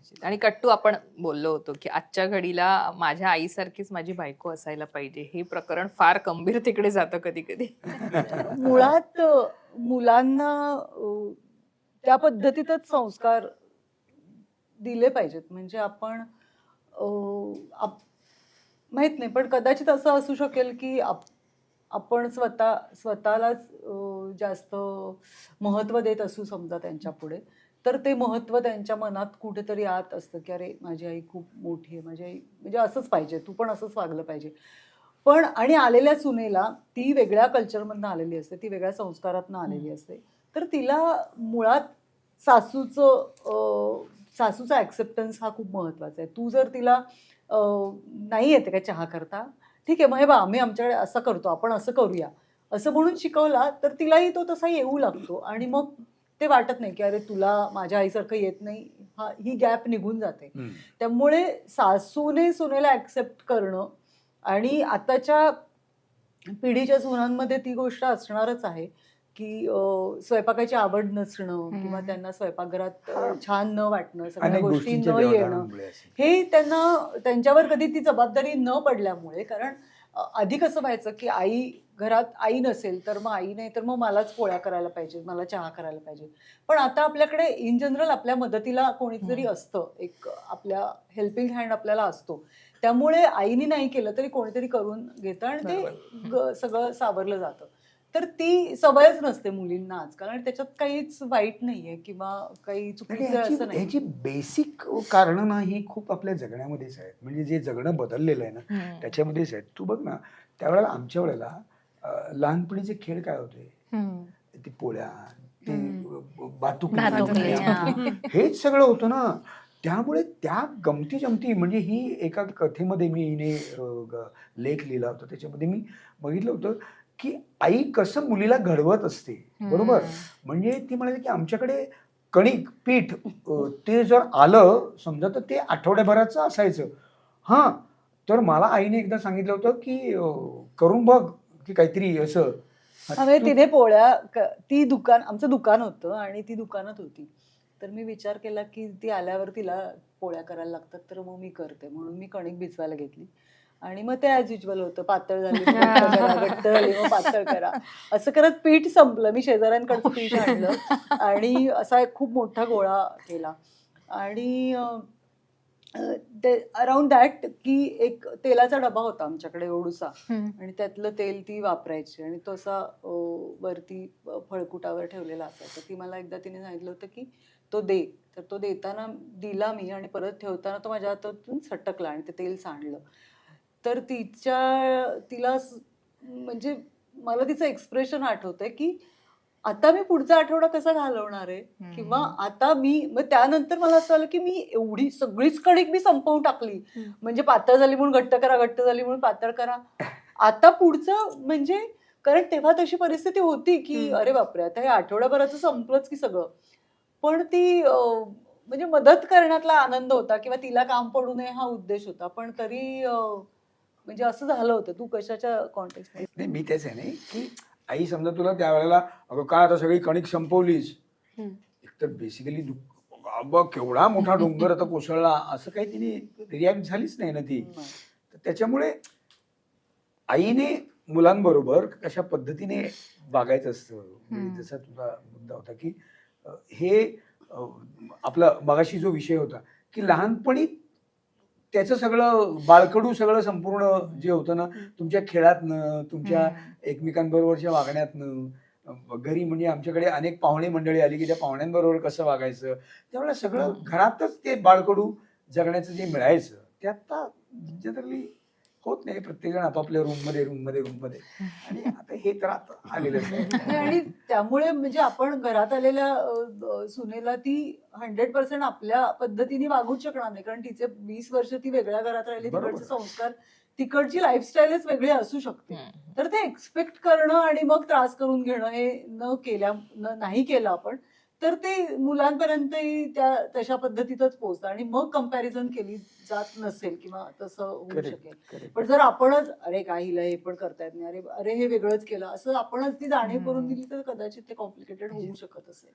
निश्चित. आणि कट्टू आपण बोललो होतो की आजच्या घडीला माझ्या आईसारखीच माझी बायको असायला पाहिजे. हे प्रकरण फार गंभीर तिकडे जातं कधी कधी मुळात मुलांना त्या पद्धतीतच संस्कार दिले पाहिजेत. म्हणजे आपण माहीत माहीत नाही पण कदाचित असं असू शकेल की आप- आपण स्वतः स्वतःलाच जास्त महत्त्व देत असू समजा त्यांच्या पुढे. तर ते महत्त्व त्यांच्या मनात कुठेतरी आत असतं की अरे माझी आई खूप मोठी आहे माझी आई म्हणजे असंच पाहिजे तू पण असंच वागलं पाहिजे. पण आणि आलेल्या सुनेला ती वेगळ्या कल्चरमधनं आलेली असते ती वेगळ्या संस्कारातनं आलेली असते. तर तिला मुळात सासूचं सासूचा ॲक्सेप्टन्स हा खूप महत्त्वाचा आहे. तू जर तिला नाही येते का चहा करता ठीक आहे मग हे बा आम्ही आमच्याकडे असं करतो आपण असं करूया. असं म्हणून शिकवला तर तिलाही तो तसा येऊ लागतो. आणि मग ते वाटत नाही की अरे तुला माझ्या आईसारखं येत नाही हा ही गॅप निघून जाते. त्यामुळे सासूने सुनेला ऍक्सेप्ट करणं आणि आताच्या पिढीच्या सुनांमध्ये ती गोष्ट असणारच आहे की स्वयंपाकाची आवड नसणं किंवा. त्यांना स्वयंपाकघरात छान न वाटणं सगळ्या गोष्टी न येणं. हे त्यांना त्यांच्यावर कधी ती जबाबदारी न पडल्यामुळे कारण आधी कसं व्हायचं की आई घरात आई नसेल तर मग आई नाही तर मग मलाच पोळ्या करायला पाहिजे मला चहा करायला पाहिजे. पण आता आपल्याकडे इन जनरल आपल्या मदतीला कोणीतरी. असतं एक आपल्या हेल्पिंग हँड आपल्याला असतो. त्यामुळे आईने नाही केलं तरी कोणीतरी करून घेतं आणि ते सगळं सावरलं जातं. तर ती सवयच नसते मुलींना आजकाल आणि त्याच्यात काहीच वाईट नाहीये किंवा काही चुकीचं असं नाही ह्याची बेसिक कारण ना ही खूप आपल्या जगण्यामध्येच आहेत. म्हणजे जे जगणं बदललेलं आहे ना. त्याच्यामध्येच आहेत. तू बघ ना त्यावेळेला आमच्या वेळेला लहानपणीचे खेळ काय होते. ते पोळ्या ते हा. हेच सगळं होतं ना. त्यामुळे त्या गमती जमती म्हणजे ही एका कथेमध्ये मी हिने लेख लिहिला होता. त्याच्यामध्ये मी बघितलं होतं की आई कसं मुलीला घडवत असते. बरोबर? म्हणजे ती म्हणाली की आमच्याकडे कणिक पीठ ते जर आलं समजा तर ते आठवड्याभराचं असायचं. हां. तर मला आईने एकदा सांगितलं होतं की करून बघ. की काहीतरी असं. म्हणजे तू- तिने पोळ्या क- ती दुकान आमचं दुकान होतं आणि ती दुकानात होती. तर मी विचार केला की ती आल्यावर तिला पोळ्या करायला लागतात तर मग मी करते. म्हणून मी कणिक भिजवायला घेतली. आणि मग ते ॲज युजल होतं. पातळ झाली मग घट्ट करा घट्ट झाली मग पातळ करा. असं करत पीठ संपलं. मी शेजाऱ्यांकडचं पीठ आणलं. आणि असा एक खूप मोठा गोळा केला. आणि अं, ते अराउंड दॅट की एक तेलाचा डबा होता आमच्याकडे एवढूसा. आणि त्यातलं तेल ती वापरायची. आणि तो असा वरती फळकुटावर ठेवलेला असायचा. ती मला एकदा तिने सांगितलं होतं की तो दे. तर तो देताना दिला मी आणि परत ठेवताना तो माझ्या हातातून सटकला आणि ते तेल सांडलं. तर तिच्या तिला म्हणजे मला तिचं एक्सप्रेशन आठवतंय की आता मी पुढचा आठवडा कसा घालवणार आहे? किंवा. आता मी मग त्यानंतर मला असं आलं की मी एवढी सगळीच कणिक मी संपवून टाकली. म्हणजे पातळ झाली म्हणून घट्ट करा घट्ट झाली म्हणून पातळ करा. आता पुढचं म्हणजे कारण तेव्हा तशी परिस्थिती होती की. अरे बापरे आता हे आठवड्याभराचं संपलंच की सगळं. पण ती म्हणजे मदत करण्यातला आनंद होता किंवा तिला काम पडू नये हा उद्देश होता. पण तरी म्हणजे असं झालं होतं. तू कशाच्या कॉन्टेक्स्ट नाही मी तेच आहे नाही की आई समजा तुला त्यावेळेला अगं काय आता सगळी कणिक संपवलीस? हम्म. एकतर बेसिकली केवढा मोठा डोंगर आता कोसळला. असं काही तिने रिॲक्ट झालीच नाही ना ती. तर त्याच्यामुळे आईने मुलांबरोबर कशा पद्धतीने वागायचं असतं. म्हणजे जसा तुझा मुद्दा होता की हे आपला मगाशी जो विषय होता की लहानपणी त्याचं सगळं बाळकडू सगळं संपूर्ण जे होतं ना तुमच्या खेळातनं तुमच्या. एकमेकांबरोबरच्या वागण्यातनं घरी म्हणजे आमच्याकडे अनेक पाहुणे मंडळी आली की त्या पाहुण्यांबरोबर कसं वागायचं त्यावेळेला सगळं. घरातच ते बाळकडू जगण्याचं जे मिळायचं ते आता जनरली होत नाही. प्रत्येकजण आपापल्या रूममध्ये रूममध्ये रूममध्ये आणि आता हे तर आता नाही, आणि त्यामुळे म्हणजे आपण घरात आलेल्या अ, सुनेला ती हंड्रेड पर्सेंट आपल्या पद्धतीने वागूच शकणार नाही. कारण तिचे वीस वर्ष ती वेगळ्या घरात राहिली. बरोबर. तिकडचे संस्कार तिकडची लाईफस्टाईलच वेगळी असू शकते. तर ते एक्सपेक्ट करणं आणि मग त्रास करून घेणं हे न केल्या न नाही केलं आपण तर ते मुलांपर्यंतही त्या तशा पद्धतीतच पोहोचतं. आणि मग कंपॅरिझन केली जात नसेल किंवा तसं होऊ शकेल. पण जर आपणच अरे काय हिला हे पण करता येत नाही. अरे अरे हे वेगळंच केलं. असं आपणच ती जाणीव करून. दिली तर कदाचित ते कॉम्प्लिकेटेड होऊ शकत असेल.